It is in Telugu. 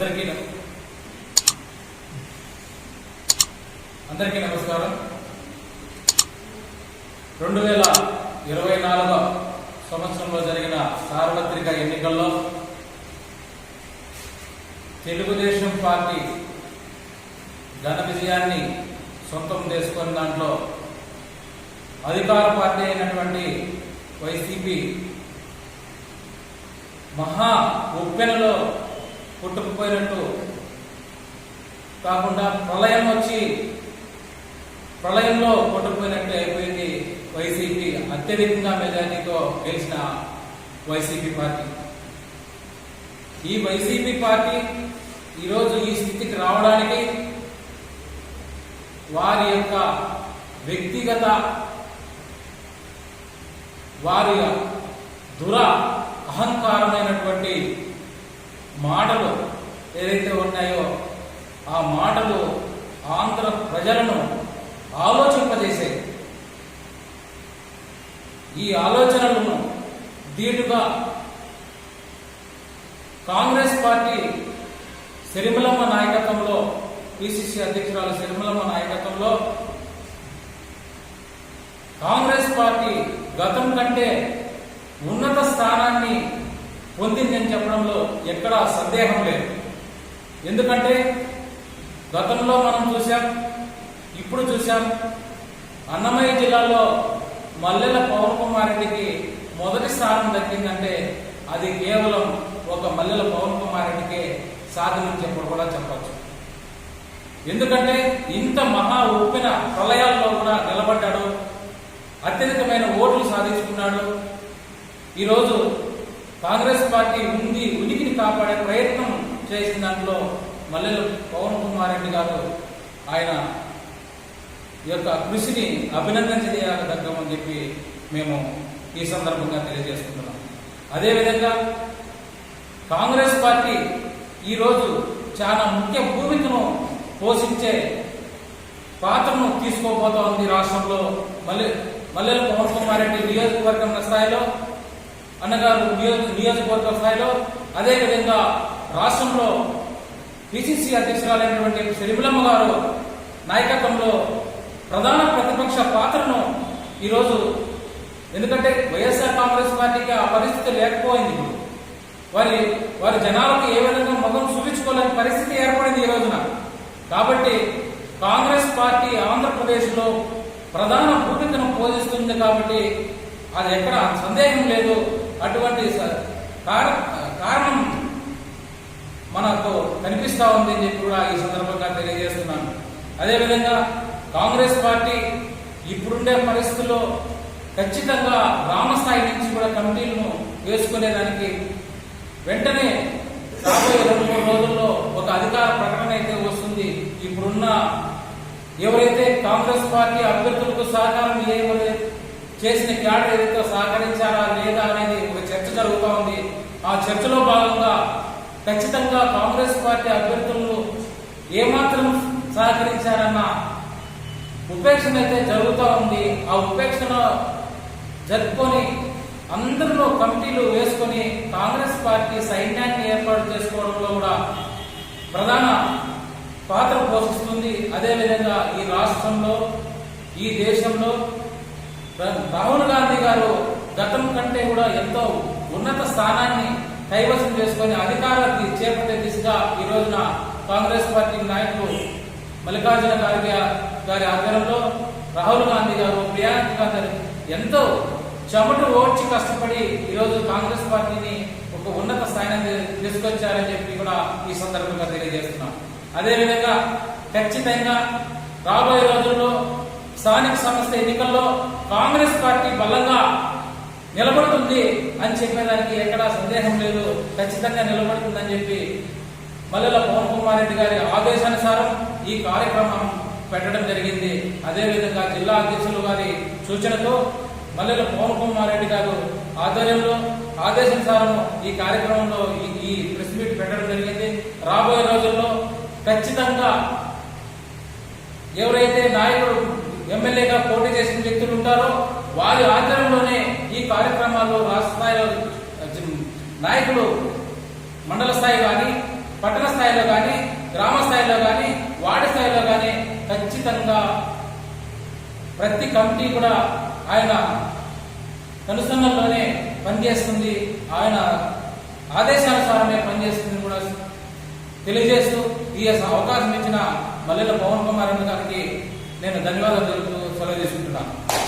అందరికీ అందరికీ నమస్కారం. రెండు వేల ఇరవై నాలుగో సంవత్సరంలో జరిగిన సార్వత్రిక ఎన్నికల్లో తెలుగుదేశం పార్టీ ఘన విజయాన్ని సొంతం చేసుకున్న దాంట్లో అధికార పార్టీ అయినటువంటి వైసీపీ మహా ఉప్పెనలో పుట్టుకుపోయినట్టు. కాకుండా ప్రళయం వచ్చి ప్రళయంలో కొట్టుకుపోయినట్టు అయిపోయింది వైసీపీ. అత్యధికంగా మెజార్టీతో గెలిచిన వైసీపీ పార్టీ. ఈ వైసీపీ పార్టీ ఈరోజు ఈ స్థితికి రావడానికి వారి యొక్క వ్యక్తిగత వారి దుర అహంకారమైనటువంటి మాటలు ఏదైతే ఉన్నాయో ఆ మాటలు ఆంధ్ర ప్రజలను ఆలోచింపజేసే ఈ ఆలోచనలను ధీటుగా కాంగ్రెస్ పార్టీ సిరిమలమ్మ నాయకత్వంలో పిసిసి అధ్యక్షురాలు సిరిమలమ్మ నాయకత్వంలో కాంగ్రెస్ పార్టీ గతం కంటే ఉన్నత స్థానాన్ని పొందిందని చెప్పడంలో ఎక్కడా సందేహం లేదు. ఎందుకంటే గతంలో మనం చూసాం ఇప్పుడు చూసాం అన్నమయ్య జిల్లాలో మల్లెల పవన్ కుమార్ రెడ్డికి మొదటి స్థానం దక్కిందంటే అది కేవలం ఒక మల్లెల పవన్ కుమార్ రెడ్డికే చెప్పడం కూడా చెప్పచ్చు. ఎందుకంటే ఇంత మహా ఉప్పిన ప్రళయాల్లో కూడా నిలబడ్డాడు అత్యధికమైన ఓట్లు సాధించుకున్నాడు. ఈరోజు కాంగ్రెస్ పార్టీ ఉంది ఉనికిని కాపాడే ప్రయత్నం చేసిన దాంట్లో మల్లెలు పవన్ కుమార్ రెడ్డి గారు ఆయన యొక్క కృషిని అభినందించదగ్గమని చెప్పి మేము ఈ సందర్భంగా తెలియజేసుకుంటున్నాం. అదేవిధంగా కాంగ్రెస్ పార్టీ ఈరోజు చాలా ముఖ్య భూమికను పోషించే పాత్రను తీసుకోబోతోంది రాష్ట్రంలో మల్లె మల్లెల పవన్ కుమార్ రెడ్డి నియోజకవర్గం స్థాయిలో. అన్నగారు నియోజక నియోజకవర్గ స్థాయిలో అదేవిధంగా రాష్ట్రంలో పిసిసి అధ్యక్షురాలైనటువంటి షరిబులమ్మ గారు నాయకత్వంలో ప్రధాన ప్రతిపక్ష పాత్రను ఈరోజు ఎందుకంటే వైఎస్ఆర్ కాంగ్రెస్ పార్టీకి ఆ పరిస్థితి లేకపోయింది. వారి వారి జనాలకు ఏ విధంగా ముఖం చూపించుకోలేని పరిస్థితి ఏర్పడింది ఈ రోజున. కాబట్టి కాంగ్రెస్ పార్టీ ఆంధ్రప్రదేశ్లో ప్రధాన భూమికను పోషిస్తుంది కాబట్టి అది ఎక్కడ సందేహం లేదు. అటువంటి కారణం మనకు కనిపిస్తా ఉంది అని చెప్పి కూడా ఈ సందర్భంగా తెలియజేస్తున్నాను. అదేవిధంగా కాంగ్రెస్ పార్టీ ఇప్పుడుండే పరిస్థితుల్లో ఖచ్చితంగా గ్రామస్థాయి నుంచి కూడా కమిటీలను వేసుకునేదానికి వెంటనే రాబోయే రెండు మూడు రోజుల్లో ఒక అధికార ప్రకటన అయితే వస్తుంది. ఇప్పుడున్న ఎవరైతే కాంగ్రెస్ పార్టీ అభ్యర్థులకు సహకారం ఇవ్వలేదు చేసిన క్యాడర్ ఏదైతే సహకరించారా లేదా అనేది ఒక చర్చ జరుగుతూ ఉంది. ఆ చర్చలో భాగంగా ఖచ్చితంగా కాంగ్రెస్ పార్టీ అభ్యర్థులు ఏమాత్రం సహకరించారన్న ఉపేక్షణ అయితే జరుగుతూ ఉంది. ఆ ఉపేక్షణ జరుపుకొని అందరిలో కమిటీలు వేసుకొని కాంగ్రెస్ పార్టీ సైన్యాన్ని ఏర్పాటు చేసుకోవడంలో కూడా ప్రధాన పాత్ర పోషిస్తుంది. అదేవిధంగా ఈ రాష్ట్రంలో ఈ దేశంలో రాహుల్ గాంధీ గారు గతం కంటే కూడా ఎంతో ఉన్నత స్థానాన్ని కైవసం చేసుకొని అధికారాన్ని చేపట్టే దిశగా ఈ రోజున కాంగ్రెస్ పార్టీ నాయకులు మల్లికార్జున ఖార్గే గారి ఆధ్వర్యంలో రాహుల్ గాంధీ గారు ప్రియాంక గాంధీ ఎంతో చెమట ఓడ్చి కష్టపడి ఈరోజు కాంగ్రెస్ పార్టీని ఒక ఉన్నత స్థాయిని తీసుకొచ్చారని చెప్పి కూడా ఈ సందర్భంగా తెలియజేస్తున్నాం. అదేవిధంగా ఖచ్చితంగా రాబోయే రోజుల్లో స్థానిక సంస్థ ఎన్నికల్లో కాంగ్రెస్ పార్టీ బలంగా నిలబడుతుంది అని చెప్పేదానికి ఎక్కడా సందేహం లేదు. ఖచ్చితంగా నిలబడుతుందని చెప్పి మల్లెల పవన్ కుమార్ రెడ్డి గారి ఆదేశానుసారం ఈ కార్యక్రమం పెట్టడం జరిగింది. అదేవిధంగా జిల్లా అధ్యక్షులు గారి సూచనతో మల్లెల పవన్ కుమార్ రెడ్డి గారు ఆధ్వర్యంలో ఆదేశానుసారం ఈ కార్యక్రమంలో ఈ ఈ ప్రెస్ మీట్ పెట్టడం జరిగింది. రాబోయే రోజుల్లో ఖచ్చితంగా ఎవరైతే నాయకుడు ఎమ్మెల్యేగా పోటీ చేసిన వ్యక్తులు ఉంటారో వారి ఆధ్వర్యంలోనే ఈ కార్యక్రమాల్లో రాష్ట్ర స్థాయిలో నాయకులు మండల స్థాయి కానీ పట్టణ స్థాయిలో కానీ గ్రామ స్థాయిలో కానీ వార్డు స్థాయిలో కానీ ఖచ్చితంగా ప్రతి కమిటీ కూడా ఆయన కనుసన్నల్లోనే పనిచేస్తుంది. ఆయన ఆదేశానుసారమే పనిచేస్తుంది కూడా తెలియజేస్తూ ఈ అవకాశం ఇచ్చిన మల్లెల పవన్ కుమార్ గారికి నేను ధన్యవాదాలు తెలుపుతూ సెలవు తీసుకుంటున్నాను